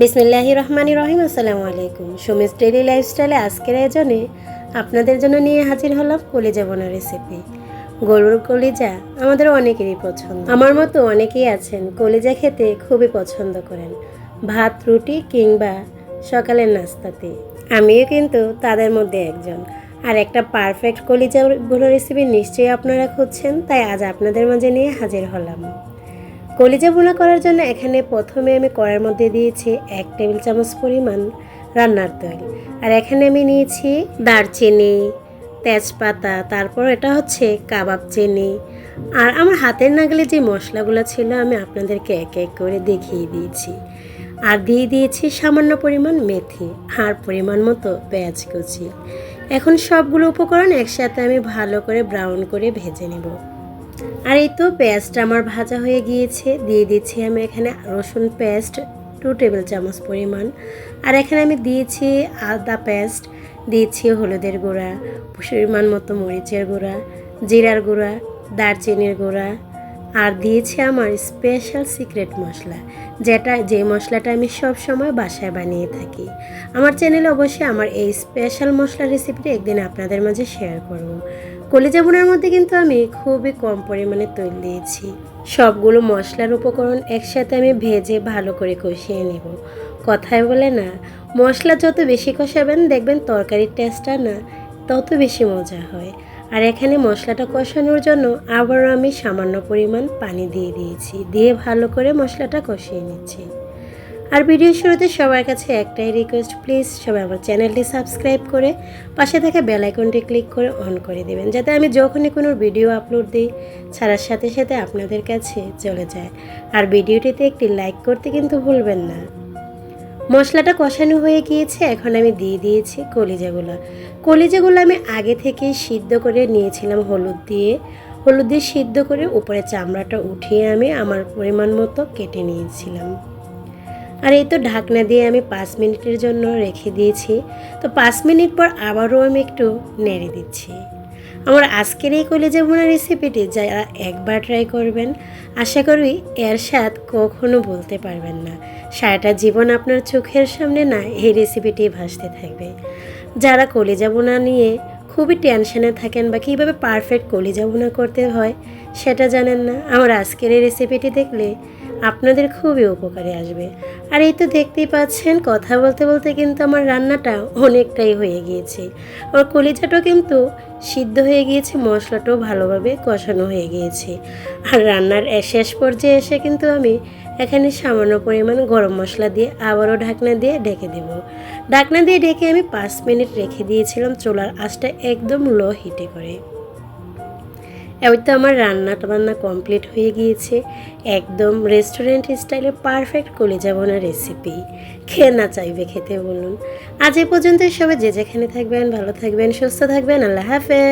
বিসমিল্লাহ রহমান রহিম আসসালামু আলাইকুম। সুমিস ডেলি লাইফস্টাইলে আজকের আয়োজনে আপনাদের জন্য নিয়ে হাজির হলাম কলিজা বোনা রেসিপি গরুর কলিজা আমাদের অনেকেরই পছন্দ। আমার মতো অনেকেই আছেন, কলিজা খেতে খুবই পছন্দ করেন। ভাত, রুটি কিংবা সকালের নাস্তাতে। আমিও কিন্তু তাদের মধ্যে একজন। আর একটা পারফেক্ট কলিজা বোনা রেসিপি নিশ্চয়ই আপনারা খুঁজছেন, তাই আজ আপনাদের মাঝে নিয়ে হাজির হলাম। কলিজা ভুনা করার জন্য এখানে প্রথমে আমি কড়ার মধ্যে দিয়েছি এক টেবিল চামচ পরিমাণ রান্নার তেল। আর এখানে আমি নিয়েছি দারচিনি, তেজপাতা, তারপর এটা হচ্ছে কাবাব চিনি। আর আমার হাতের নাগালে যে মশলাগুলো ছিল আমি আপনাদেরকে এক এক করে দেখিয়ে দিয়েছি। আর দিয়ে দিয়েছি সামান্য পরিমাণ মেথি আর পরিমাণ মতো পেঁয়াজ কুচি। এখন সবগুলো উপকরণ একসাথে আমি ভালো করে ব্রাউন করে ভেজে নেব। আর এই তো পেঁয়াজটা আমার ভাজা হয়ে গিয়েছে। দিয়ে দিচ্ছি আমি এখানে রসুন পেস্ট টু টেবিল চামচ পরিমাণ। আর এখানে আমি দিয়েছি আদা পেস্ট, দিয়েছি হলুদের গুঁড়া, পরিমাণ মতো মরিচের গুঁড়া, জিরার গুঁড়া, দারচিনির গুঁড়া। আর দিয়েছি আমার স্পেশাল সিক্রেট মশলা, যেটা যে মশলাটা আমি সব সময় বাসায় বানিয়ে থাকি। আমার চ্যানেলে অবশ্যই আমার এই স্পেশাল মশলা রেসিপিটি একদিন আপনাদের মাঝে শেয়ার করব। কলিজা মধ্যে কিন্তু আমি খুবই কম পরিমাণে তৈল দিয়েছি। সবগুলো মশলার উপকরণ একসাথে আমি ভেজে ভালো করে কষিয়ে নেব। কথায় বলে না, মশলা যত বেশি কষাবেন, দেখবেন তরকারির টেস্টটা না তত বেশি মজা হয়। আর এখানে মশলাটা কষানোর জন্য আবারও আমি সামান্য পরিমাণ পানি দিয়ে দিয়েছি, দিয়ে ভালো করে মশলাটা কষিয়ে নিচ্ছি। আর ভিডিও শুরুতে সবার কাছে একটাই রিকোয়েস্ট প্লিজ সবাই আমার চ্যানেলটি সাবস্ক্রাইব করে পাশে থাকা বেল আইকনটি ক্লিক করে অন করে দেবেন, যাতে আমি যখনই কোনো ভিডিও আপলোড দিই, ছাড়ার সাথে সাথে আপনাদের কাছে চলে যায়। আর ভিডিওটিতে একটি লাইক করতে কিন্তু ভুলবেন না। মশলাটা কষানো হয়ে গিয়েছে, এখন আমি দিয়ে দিয়েছি কলিজাগুলো। কলিজাগুলো আমি আগে থেকেই সিদ্ধ করে নিয়েছিলাম হলুদ দিয়ে। হলুদ দিয়ে সিদ্ধ করে উপরে চামড়াটা উঠিয়ে আমি আমার পরিমাণ মতো কেটে নিয়েছিলাম। আর এই তো ঢাকনা দিয়ে আমি পাঁচ মিনিটের জন্য রেখে দিয়েছি। তো পাঁচ মিনিট পর আবারও আমি একটু নেড়ে দিচ্ছি। আমার আজকের এই কলেজে বোনা রেসিপিটি যারা একবার ট্রাই করবেন, আশা করি এর স্বাদ কখনো বলতে পারবেন না। সারাটা জীবন আপনার চোখের সামনে না এই রেসিপিটি ভাসতে থাকবে। যারা কলিজা বোনা নিয়ে খুবই টেনশনে থাকেন বা কীভাবে পারফেক্ট কলিজা বোনা করতে হয়, সেটা জানেন না। আমার আজকের এই রেসিপিটি দেখলে আপনাদের খুবই উপকারে আসবে। আর এই তো দেখতেই পাচ্ছেন, কথা বলতে বলতে কিন্তু আমার রান্নাটা অনেকটাই হয়ে গিয়েছে। আমার কলিজাটাও কিন্তু সিদ্ধ হয়ে গিয়েছে, মশলাটাও ভালোভাবে কষানো হয়ে গিয়েছে। আর রান্নার শেষ পর্যায়ে এসে কিন্তু আমি এখানে সামান্য পরিমাণ গরম মশলা দিয়ে আবারও ঢাকনা দিয়ে ঢেকে দেব। ঢাকনা দিয়ে ঢেকে আমি পাঁচ মিনিট রেখে দিয়েছিলাম চুলার আঁচটা একদম লো হিটে করে। এবার তো আমার রান্না টান্না কমপ্লিট হয়ে গিয়েছে। একদম রেস্টুরেন্ট স্টাইলে পারফেক্ট কলে যাব না রেসিপি খেয়ে না চাইবে খেতে বলুন। আজ এ পর্যন্ত সবাই, যে যেখানে থাকবেন, ভালো থাকবেন, সুস্থ থাকবেন, আল্লাহ হাফেজ।